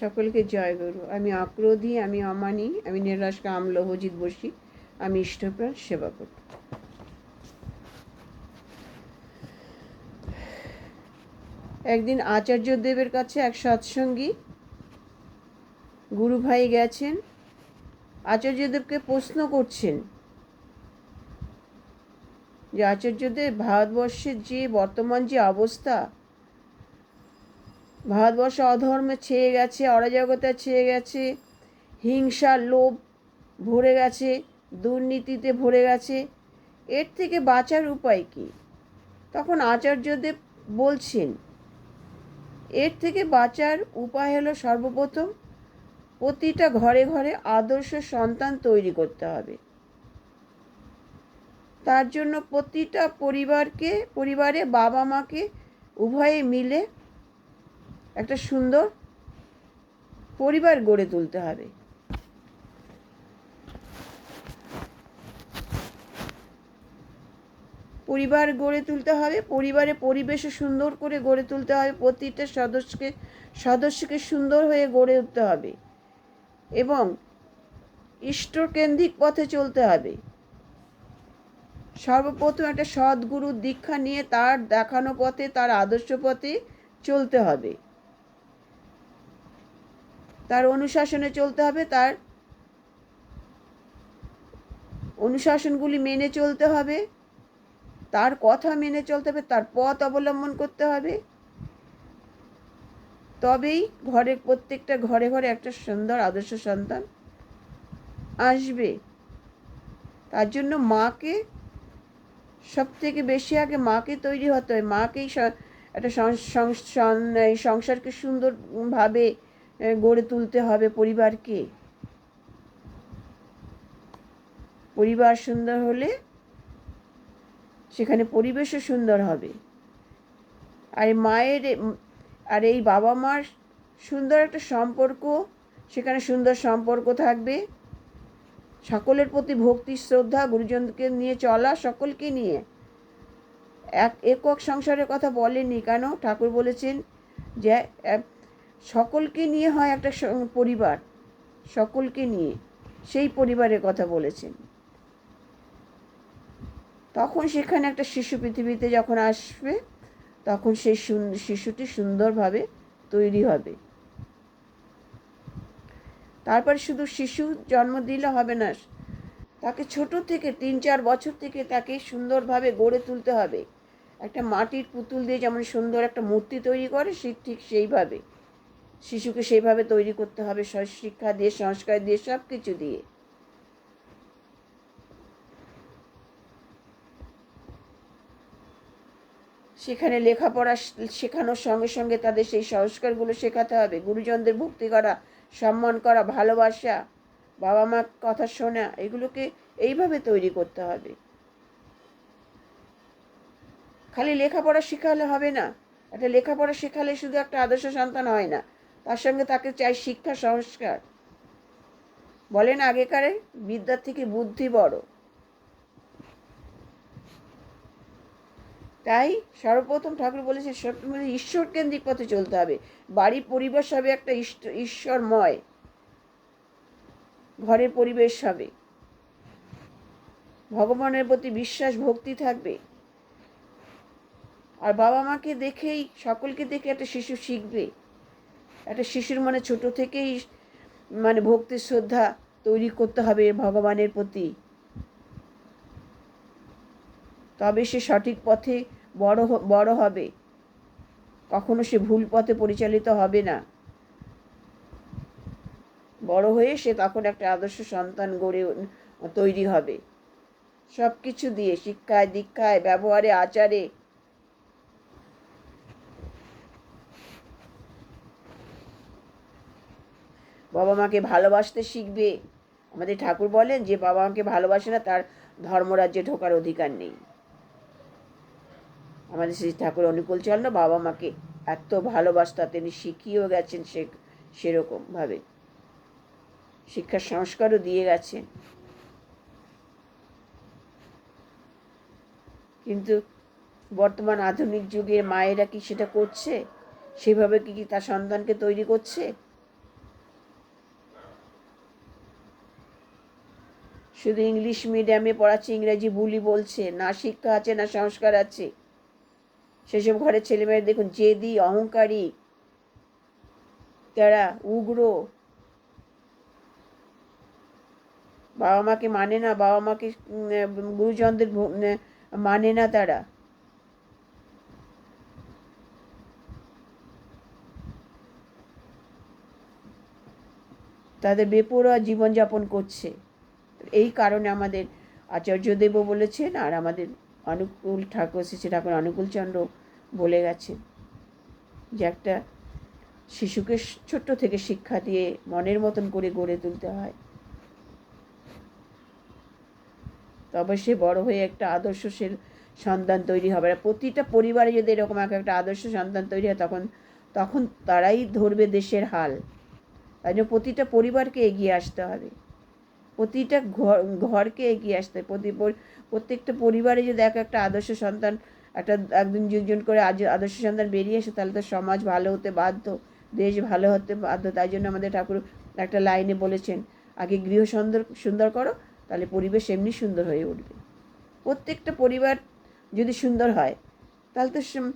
সকলকে জয় গুরু আমি আক্রোধী, আমি অমানি, আমি নিরাশকা আমলহ, অজিত বসি আমি ইষ্টপ্রাণ সেবা করি একদিন আচার্যদেবের কাছে এক সৎসঙ্গী গুরু ভাই গেছেন। আচার্যদেবকে প্রশ্ন করছেন যে আচার্যদেব ভারতবর্ষের যে বর্তমান যে অবস্থা ভারতবর্ষ অধর্মে ছেয়ে গেছে, অরাজকতা ছেয়ে গেছে, হিংসা, লোভ ভরে গেছে, দুর্নীতিতে ভরে গেছে। এর থেকে বাঁচার উপায় কী? তখন আচার্যদেব বলছেন, এর থেকে বাঁচার উপায় হলো সর্বপ্রথম প্রতিটা ঘরে ঘরে আদর্শ সন্তান তৈরি করতে হবে। তার জন্য প্রতিটা পরিবারকে, পরিবারে বাবা মাকে উভয়ে মিলে একটা সুন্দর পরিবার গড়ে তুলতে হবে। পরিবার গড়ে তুলতে হবে, পরিবারে পরিবেশও সুন্দর করে গড়ে তুলতে হবে, প্রতিটা সদস্যকে সদস্যকে সুন্দর হয়ে গড়ে উঠতে হবে এবং ইষ্টকেন্দ্রিক পথে চলতে হবে। সর্বপ্রথম একটা সদ্গুরুর দীক্ষা নিয়ে তার দেখানো পথে, তার আদর্শ পথে চলতে হবে। তার অনুশাসনে চলতে হবে, তার অনুশাসনগুলি মেনে চলতে হবে, তার কথা মেনে চলতে হবে, তার পথ অবলম্বন করতে হবে। তবেই ঘরে প্রত্যেকটা ঘরে ঘরে একটা সুন্দর আদর্শ সন্তান আসবে। তার জন্য মাকে সব থেকে বেশি আগে মাকে তৈরি হতে হয় মাকেই একটা সংসারকে সুন্দরভাবে গড়ে তুলতে হবে পরিবারকে। পরিবার সুন্দর হলে সেখানে পরিবেশও সুন্দর হবে। আর মায়ের আর এই বাবা মার সুন্দর একটা সম্পর্ক, সেখানে সুন্দর সম্পর্ক থাকবে। সকলের প্রতি ভক্তি, শ্রদ্ধা, গুরুজনকে নিয়ে চলা, সকলকে নিয়ে। এক একক সংসারের কথা বলেনি কেন? ঠাকুর বলেছেন যে সকলকে নিয়ে হয় একটা পরিবার। সকলকে নিয়ে সেই পরিবারের কথা বলেছেন। তখন সেখানে একটা শিশু পৃথিবীতে যখন আসবে, তখন সেই শিশুটি সুন্দরভাবে তৈরি হবে। তারপর শুধু শিশু জন্ম দিলে হবে না, তাকে ছোট থেকে তিন চার বছর থেকে তাকে সুন্দরভাবে গড়ে তুলতে হবে। একটা মাটির পুতুল দিয়ে যেমন সুন্দর একটা মূর্তি তৈরি করে, সে ঠিক সেইভাবে। শিশুকে সেইভাবে তৈরি করতে হবে শিক্ষা দিয়ে, সংস্কার দিয়ে সব কিছু দিয়ে। সেখানে লেখাপড়া শেখানোর সঙ্গে সঙ্গে তাদের সেই সংস্কারগুলো শেখাতে হবে। গুরুজনদের ভক্তি করা, সম্মান করা, ভালোবাসা, বাবা মা কথা শোনা, এগুলোকে এইভাবে তৈরি করতে হবে। খালি লেখাপড়া শেখালে হবে না। একটা লেখাপড়া শেখালে শুধু একটা আদর্শ সন্তান হয় না। তার সঙ্গে তাকে চাই শিক্ষা সংস্কার। বলেন আগেকারে বিদ্যার থেকে বুদ্ধি বড়। তাই সর্বপ্রথম ঠাকুর বলেছে ঈশ্বর কেন্দ্রিক পথে চলতে হবে। বাড়ি পরিবেশ হবে একটা ঈশ্বরময়। ঘরের পরিবেশ হবে। ভগবানের প্রতি বিশ্বাস, ভক্তি থাকবে। আর বাবা মাকে দেখেই, সকলকে দেখে একটা শিশু শিখবে। একটা শিশুর মনে ছোট থেকেই মানে ভক্তি শ্রদ্ধা তৈরি করতে হবে ভগবানের প্রতি। তবে সে সঠিক পথে বড় বড় হবে। কখনো সে ভুল পথে পরিচালিত হবে না। বড় হয়ে সে তখন একটা আদর্শ সন্তান গড়ে তৈরি হবে। সব কিছু দিয়ে শিক্ষায়, দীক্ষায়, ব্যবহারে, আচারে বাবা মাকে ভালোবাসতে শিখবে। আমাদের ঠাকুর বলেন যে, বাবা মাকে ভালোবাসে না, তার ধর্মরাজ্যে ঢোকার অধিকার নেই। আমাদের শ্রী ঠাকুর অনুকূল চন্দ্র বাবা মাকে এত ভালোবাসতা, তিনি শিখিয়েও গেছেন সে, সেরকমভাবে। শিক্ষার সংস্কারও দিয়ে গেছেন। কিন্তু বর্তমান আধুনিক যুগের মায়েরা কি সেটা করছে? সেভাবে কি তার সন্তানকে তৈরি করছে? শুধু ইংলিশ মিডিয়ামে পড়াচ্ছে, ইংরেজি বুলি বলছে, না শিক্ষা আছে, না সংস্কার আছে। সেসব ঘরের ছেলেমেয়েরা দেখুন, জেদি, অহংকারী, তারা উগ্র। বাবা মাকে মানে না, বাবা মাকে গুরুজনদের মানে না তারা। তাদের বেপরোয়া জীবনযাপন করছে। এই কারণে আমাদের আচার্যদেবও বলেছেন আর আমাদের অনুকূল ঠাকুর শ্রী ঠাকুর অনুকূলচন্দ্র বলে গেছেন যে একটা শিশুকে ছোট্ট থেকে শিক্ষা দিয়ে মনের মতন করে গড়ে তুলতে হয়। তবে সে বড় হয়ে একটা আদর্শশীল সন্তান তৈরি হবে। আর প্রতিটা পরিবারে যদি এরকম এক একটা আদর্শ সন্তান তৈরি হয়, তখন তখন তারাই ধরবে দেশের হাল। তাই জন্য প্রতিটা পরিবারকে এগিয়ে আসতে হবে। প্রতিটা ঘর, ঘরকে এগিয়ে আসতে হবে প্রতি প্রত্যেকটা পরিবারে যদি এক একটা আদর্শ সন্তান, একটা একজন দুজন করে আজ- আদর্শ সন্তান বেরিয়ে আসে, তাহলে তো সমাজ ভালো হতে বাধ্য, দেশ ভালো হতে বাধ্য। তাই জন্য আমাদের ঠাকুর একটা লাইনে বলেছেন, আগে গৃহ সুন্দর সুন্দর করো, তাহলে পরিবেশ এমনি সুন্দর হয়ে উঠবে। প্রত্যেকটা পরিবার যদি সুন্দর হয়, তাহলে তো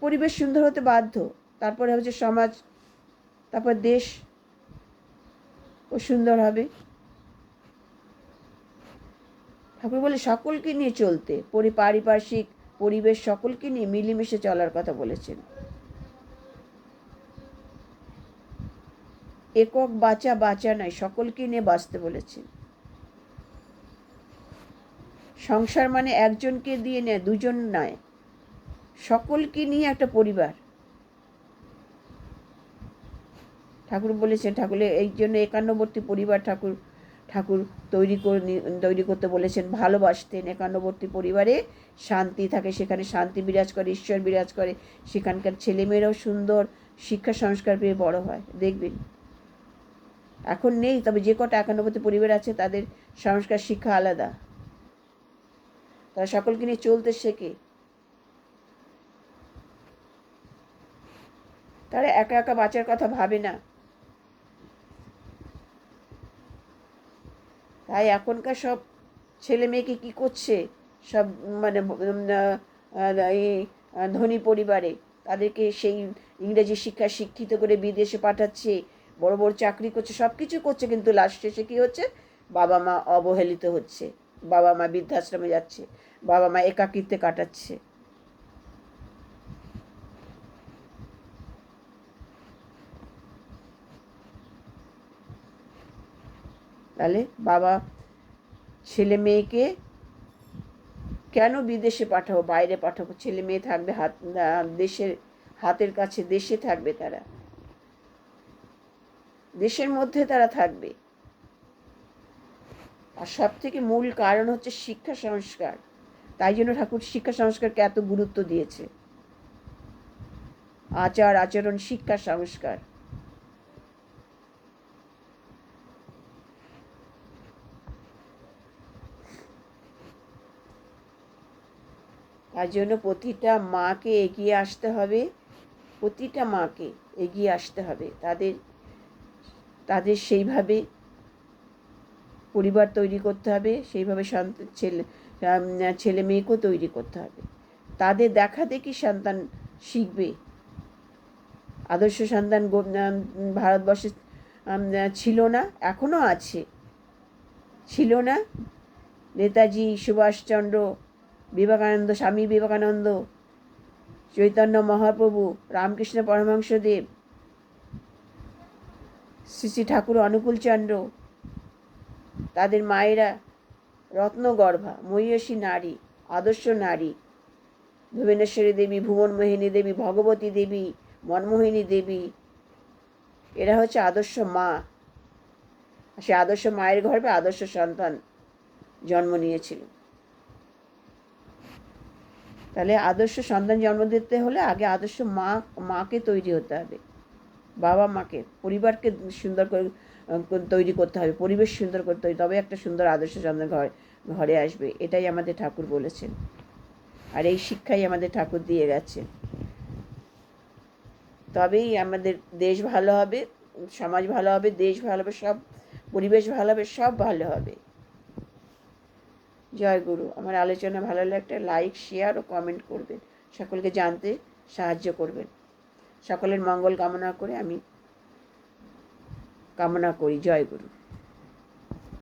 পরিবেশ সুন্দর হতে বাধ্য। তারপরে হচ্ছে সমাজ, তারপর দেশ ও সুন্দর হবে। ঠাকুর বলে, সকলকে নিয়ে চলতে। পরি, পারিপার্শ্বিক পরিবেশ সকলকে নিয়ে মিলেমিশে চলার কথা বলেছেন। একক বাঁচা বাঁচা নয়, সকলকে নিয়ে বাঁচতে বলেছেন। সংসার মানে একজনকে দিয়ে নেয়, দুজন নয়। সকলকে নিয়ে একটা পরিবার। ঠাকুর বলেছেন ঠাকুরের এই জন্য একান্নবর্তী পরিবার ঠাকুর ঠাকুর তৈরি করে তৈরি করতে বলেছেন, ভালোবাসতেন একান্নবর্তী পরিবারে শান্তি থাকে, সেখানে শান্তি বিরাজ করে, ঈশ্বর বিরাজ করে, সেখানকার ছেলেমেয়েরাও সুন্দর শিক্ষা সংস্কার পেয়ে বড় হয়, দেখবেন। এখন নেই, তবে যে কটা একান্নবর্তী পরিবার আছে, তাদের সংস্কার শিক্ষা আলাদা। তারা সকলকে নিয়ে চলতে শেখে। তারা একা একা বাঁচার কথা ভাবে না। তাই এখনকার সব ছেলে মেয়েকে কী করছে? সব মানে এই ধনী পরিবারে। তাদেরকে সেই ইংরেজি শিক্ষা শিক্ষিত করে বিদেশে পাঠাচ্ছে, বড় বড় চাকরি করছে সব কিছু করছে, কিন্তু লাস্ট শেষে কী হচ্ছে? বাবা মা অবহেলিত হচ্ছে। বাবা মা বৃদ্ধাশ্রমে যাচ্ছে। বাবা মা একাকিত্বে কাটাচ্ছে। তাহলে বাবা ছেলে মেয়েকে কেন বিদেশে পাঠাবো, বাইরে পাঠাবো? ছেলে মেয়ে থাকবে হাত দেশের, হাতের কাছে দেশে থাকবে তারা। দেশের মধ্যে তারা থাকবে। আর সব থেকে মূল কারণ হচ্ছে শিক্ষা সংস্কার। তাই জন্য ঠাকুর শিক্ষা সংস্কারকে এত গুরুত্ব দিয়েছে। আচার, আচরণ, শিক্ষা, সংস্কার। তার জন্য প্রতিটা মাকে এগিয়ে আসতে হবে। প্রতিটা মাকে এগিয়ে আসতে হবে। তাদের তাদের সেইভাবে পরিবার তৈরি করতে হবে। সেইভাবে সন্তান ছেলে ছেলে মেয়েকেও তৈরি করতে হবে। তাদের দেখা দেখি সন্তান শিখবে। আদর্শ সন্তান ভারতবর্ষে ছিল না, এখনও আছে। ছিল না? নেতাজি সুভাষচন্দ্র বিবেকানন্দ, স্বামী বিবেকানন্দ, চৈতন্য মহাপ্রভু, রামকৃষ্ণ পরমহংসদেব, শ্রী শ্রী ঠাকুর অনুকূলচন্দ্র, তাদের মায়েরা রত্নগর্ভা মহিষী নারী, আদর্শ নারী, ভুবনেশ্বরী দেবী, ভুবনমোহিনী দেবী, ভগবতী দেবী, মনমোহিনী দেবী, এরা হচ্ছে আদর্শ মা। সে আদর্শ মায়ের গর্ভে আদর্শ সন্তান জন্ম নিয়েছিল। তাহলে আদর্শ সন্তান জন্ম দিতে হলে আগে আদর্শ মা, মাকে তৈরি হতে হবে। বাবা মাকে, পরিবারকে সুন্দর করে তৈরি করতে হবে, পরিবেশ সুন্দর করতে হবে তবে একটা সুন্দর আদর্শ সন্তান ঘরে ঘরে আসবে। এটাই আমাদের ঠাকুর বলেছেন। আর এই শিক্ষাই আমাদের ঠাকুর দিয়ে গেছে। তবেই আমাদের দেশ ভালো হবে, সমাজ ভালো হবে, দেশ ভালো হবে, সব পরিবেশ ভালো হবে, সব ভালো হবে। জয় গুরু। আমার আলোচনা ভালো লাগলে লাইক শেয়ার ও কমেন্ট করবেন। সকলকে জানতে সাহায্য করবেন। সকলের মঙ্গল কামনা করে আমি কামনা করি। জয় গুরু।